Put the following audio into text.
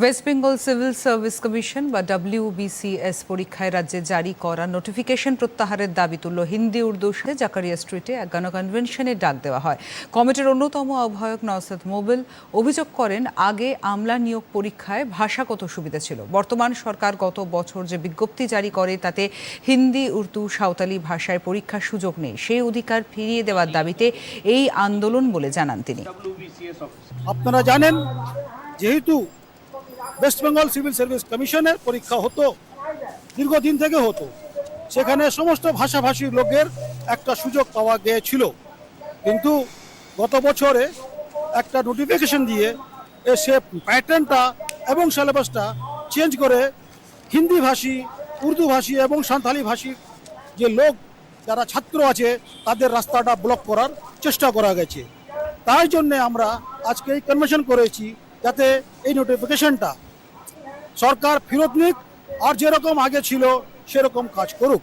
West Bengal civil service commission বা WBCS পরীক্ষায় রাজ্যে জারি করা নোটিফিকেশন প্রত্যাহারের দাবি তুলল হিন্দি, উর্দু জাকারিয়া স্ট্রিটে এক গণকনভেনশনে ডাক দেওয়া হয়। কমিটির অন্যতম আহ্বায়ক নওসাদ মোবিল অভিযোগ করেন, আগে আমলা নিয়োগ পরীক্ষায় ভাষাগত সুবিধা ছিল। বর্তমান সরকার গত বছর যে বিজ্ঞপ্তি জারি করে, তাতে হিন্দি, উর্দু, সাঁওতালি ভাষায় পরীক্ষার সুযোগ নেই। সেই অধিকার ফিরিয়ে দেওয়ার দাবিতে এই আন্দোলন বলে জানান তিনি। আপনারা জানেন, যেহেতু ওয়েস্ট বেঙ্গল সিভিল সার্ভিস কমিশনের পরীক্ষা হতো, দীর্ঘদিন থেকে হতো। সেখানে সমস্ত ভাষাভাষীর লোকের একটা সুযোগ পাওয়া গিয়েছিল। কিন্তু গত বছরে একটা নোটিফিকেশন দিয়ে সে প্যাটার্নটা এবং সিলেবাসটা চেঞ্জ করে হিন্দি ভাষী, উর্দু ভাষী এবং সাঁওতালি ভাষী যে লোক যারা ছাত্র আছে, তাদের রাস্তাটা ব্লক করার চেষ্টা করা গেছে। তাই জন্যে আমরা আজকে এই কনভেনশন করেছি যাতে এই নোটিফিকেশনটা সরকার ফেরত নিক আর যেরকম আগে ছিল সেরকম কাজ করুক।